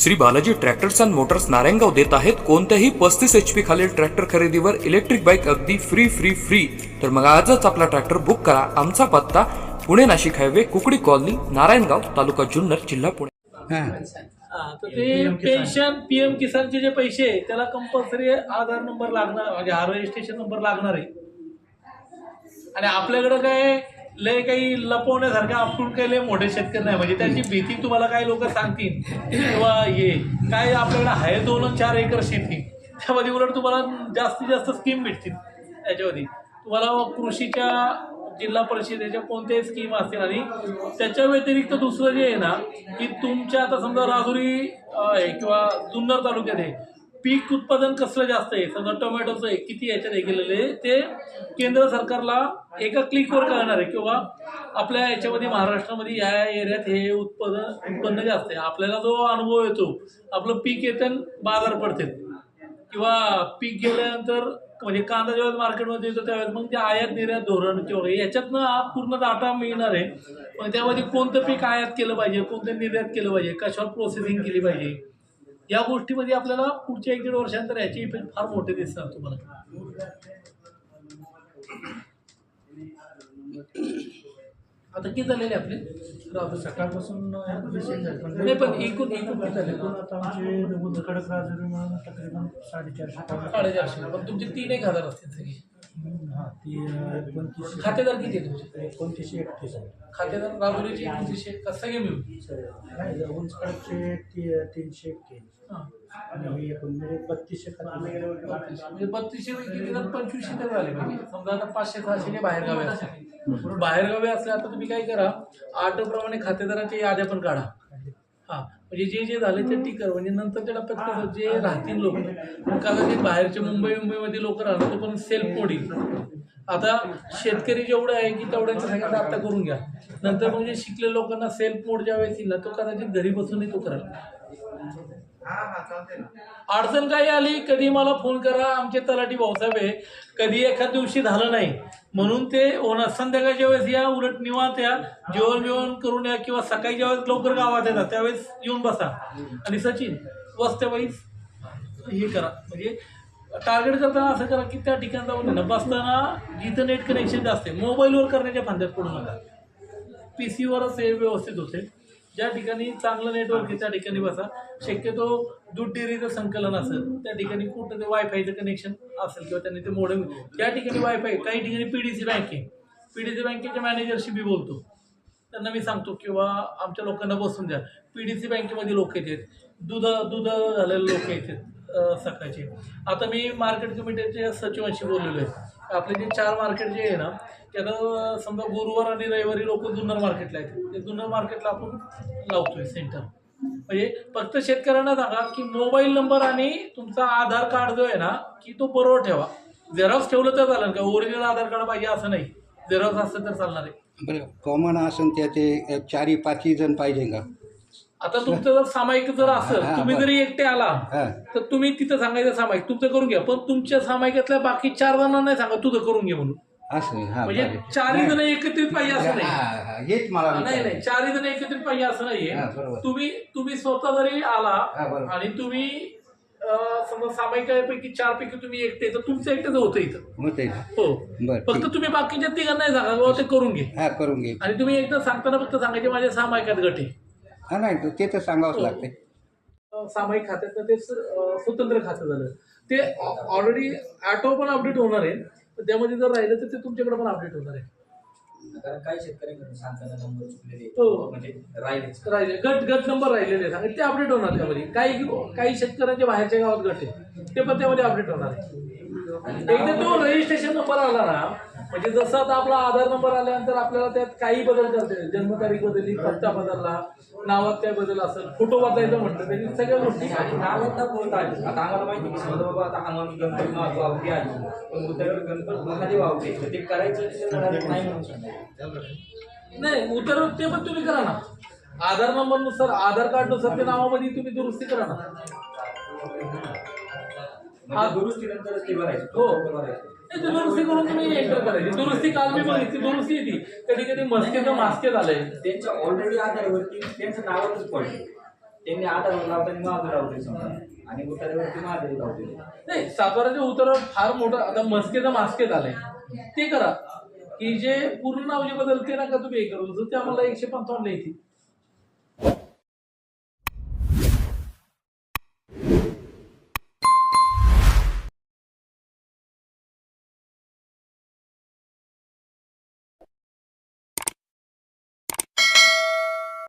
Shri Balaji tractors and motors Narayangaon देत आहेत. कोणत्याही पस्तीस एच पी खालील ट्रॅक्टर खरेदीवर इलेक्ट्रिक बाईक अगदी फ्री फ्री फ्री तर मग आजच आपला ट्रॅक्टर बुक करा. आमचा पत्ता पुणे नाशिक हायवे कुकडी कॉलनी नारायणगाव तालुका जुन्नर जिल्हा पुणे. तर ते पेन्शन पीएम किसानचे जे पैसे आहे त्याला कंपल्सरी आधार नंबर लागणार म्हणजे हा रजिस्ट्रेशन नंबर लागणार आहे. आणि आपल्याकडं काय लय काही लपवण्यासारखं आपण काही लय मोठे शेतकरी नाही. म्हणजे त्याची भीती तुम्हाला काही लोक सांगतील. किंवा हे काय आपल्याकडे आहे दोन चार एकर शेती? त्यामध्ये उलट तुम्हाला जास्तीत जास्त स्कीम भेटतील. त्याच्यामध्ये. तुम्हाला कृषीच्या जिल्हा परिषदेच्या कोणत्याही स्कीम असतील आणि त्याच्या व्यतिरिक्त दुसरं जे आहे ना की तुमच्या आता समजा राजुरी आहे किंवा जुन्नर तालुक्यात आहे. पीक उत्पादन कसलं जास्त आहे? समजा टोमॅटोचं आहे किती याच्यात हे केलेलं आहे? ते केंद्र सरकारला एका क्लिकवर कळणार आहे किंवा आपल्या याच्यामध्ये महाराष्ट्रामध्ये या एरियात हे उत्पादन उत्पन्न जास्त आहे. आपल्याला जो अनुभव येतो आपलं पीक येतं बाजार पडते. किंवा पीक गेल्यानंतर म्हणजे कांदा ज्यावेळेस मार्केटमध्ये येतो त्यावेळेस मग ते आयात निर्यात धोरण किंवा याच्यातनं हा पूर्ण डाटा मिळणार आहे. मग त्यामध्ये कोणतं पीक आयात केलं पाहिजे कोणतं निर्यात केलं पाहिजे कशावर प्रोसेसिंग केली पाहिजे? या गोष्टीमध्ये आपल्याला पुढच्या एक दीड वर्षानंतर याचे इफेक्ट फार मोठे दिसतात तुम्हाला. आता किती झालेले आपले? सकाळपासून नाही पण एकूण एकूण किती झाले? तकरीबन साडेचारशे साडेचारशे. पण तुमचे तीन एक हजार असतील सगळे. हा ती अं, एकोणतीसशे खातेदार किती आहे तुमचे? एकोणतीसशे एकतीस आहे. खातेदार राजुरीचे एकोणतीसशे का सगळे मिळून? नाही उंच कडकचे ती तीनशे एक्केचाळीस. हां. आणि हे म्हणजे बत्तीसशे खाते. म्हणजे बत्तीसशे पैकी निदान पंचवीसशे तर झाले पाहिजे. समजा आता पाचशे सहाशे जे बाहेरगावी असतात बाहेरगावी असले आता तुम्ही काय करा? आठप्रमाणे खातेदारांच्या याद्या पण काढा. हा म्हणजे जे जे झाले ते टिकर म्हणजे नंतरच्या टप्प्यात कसं जे राहतील लोक. कदाचित बाहेरचे मुंबई मुंबईमध्ये लोक राहणार तो पण सेल्फ मोडील आता शेतकरी जेवढे आहे की तेवढ्यांचं सगळ्यांचं आता करून घ्या. नंतर म्हणजे शिकले लोकांना सेल्फ मोड ज्या वेळेस येईल ना तो कदाचित घरी बसूनही तो करेल. अडचण काही आली कधी मला फोन करा आमचे तलाठी भाऊसाहेब आहे. कधी एखाद दिवशी झालं नाही म्हणून ते होणार संध्याकाळच्या वेळेस या उलट निवांत या जेवण जेवण करून या किंवा सकाळी ज्यावेळेस लवकर गावात येतात त्यावेळेस येऊन बसा. आणि सचिन वस्त्यावाईज हे करा. म्हणजे टार्गेट करताना असं करा की त्या ठिकाणी जाऊन ना बसताना जिथं नेट कनेक्शन जास्त आहे मोबाईलवर करण्याच्या फांद्यात पडू नका. पी सीवरच हे व्यवस्थित होते. ज्या ठिकाणी चांगलं नेटवर्क आहे त्या ठिकाणी बसा. शक्यतो दूध डेअरीचं संकलन असेल त्या ठिकाणी कुठं ते वायफायचं कनेक्शन असेल किंवा त्यांनी ते मोडम त्या ठिकाणी वायफाय काही ठिकाणी पी डी सी बँक आहे. पी डी सी बँकेच्या मॅनेजरशी मी बोलतो. त्यांना मी सांगतो किंवा आमच्या लोकांना बसून द्या. पी डी सी बँकेमध्ये लोक येतात. दूध दूध झालेले लोक येतात. सकाळचे. आता मी मार्केट कमिटीच्या सचिवांशी बोललेलो आहे. आपले जे चार मार्केट जे आहे ना त्याला समजा गुरुवार आणि रविवारी लोक जुन्नर मार्केटला आहेत. ते जुन्नर मार्केटला आपण लावतोय सेंटर म्हणजे फक्त शेतकऱ्यांना सांगा की मोबाईल नंबर आणि तुमचा आधार कार्ड जो आहे ना की तो बरोबर ठेवा. झेरॉक्स ठेवलं तर चालेल का? ओरिजिनल आधार कार्ड पाहिजे असं नाही. झेरॉक्स असतं तर चालणार आहे. बरं कॉमन असेल त्याचे चारी पाचही जण पाहिजे का? आता तुमचं जर सामायिक जर असेल हा, तुम्ही बरं. जरी एकटे आला हां तर तुम्ही तिथं सांगायचं सामायिक तुमचं करून घ्या पण तुमच्या सामायिकातल्या बाकी चार जणांना नाही सांगा तुझं करून घे म्हणून असं हां म्हणजे. चारही जण. एकत्रित पाहिजे असं नाही हां, हां, हेच मला नाही नाही विचारायचं. चारही जण एकत्रित पाहिजे असं हा, नाहीये बरोबर. तुम्ही तुम्ही स्वतः जरी आला बरोबर. आणि तुम्ही अं, समजा सामायिकापैकी चार पैकी तुम्ही एकटे तर तुमचं एकटेच होतं इथं होते ना हो बरं फक्त ठीक. तुम्ही बाकीच्या तिघांना नाही सांगा बाबा ते करून घे हां करून घे आणि तुम्ही एकदा सांगताना फक्त सांगायचे माझ्या सामायिकात गट आहे हां नाही ते तर सांगावंच हो. लागते सामायिक खात्यातलं ते स्वतंत्र खातं झालं. ते ऑलरेडी ऑटो पण अपडेट होणार आहे. त्यामध्ये जर राहिलं तर ते तुमच्याकडे पण अपडेट होणार आहे. कारण काही शेतकऱ्यांकडे सांगताना नंबर चुकलेले हो. म्हणजे राहिलेच. राहिले. गट गट नंबर राहिलेले ते अपडेट होणार त्यामध्ये. काही काही शेतकऱ्यांच्या बाहेरच्या गावात गट आहे. ते पण त्यामध्ये अपडेट होणार आहे. एकदा तो रजिस्ट्रेशन नंबर आला ना म्हणजे जसं आता आपला आधार नंबर आल्यानंतर आपल्याला त्यात काही बदल करता जन्मतारीख बदलली पत्ता बदलला नावात काय बदल असेल फोटो बदलायचं म्हटलं तरी सगळ्या गोष्टी आणि नाव आता कोणतं आहे आता आम्हाला माहिती की समजा बाबा आता आम्हाला गणपती आहे पण गणपती महादेव तर ते करायचं नाही. नाही उतर ते पण तुम्ही करा ना आधार नंबरनुसार आधार कार्डनुसार ते नावामध्ये तुम्ही दुरुस्ती करा ना म्हणजे दुरुस्तीनंतरच ते भरायचं. हो. भरायचं. ते दुरुस्ती करून तुम्ही करायची दुरुस्ती काल मी बघितली दुरुस्ती येते कधी कधी मस्केचं मास्के झालंय त्यांच्या ऑलरेडी आधारवरती त्यांचं नावातच पडलं. त्यांनी हजार लावताना माझं समजा. आणि उतार्यावरती माझे लावते नाही साताराच्या उतरावर फार मोठं आता मस्केचं मास्केत आलंय ते करा. की जे पूर्ण नाव जे बदलते ना का तुम्ही हे करू तर ते आम्हाला एकशे पंचावन्न येतील.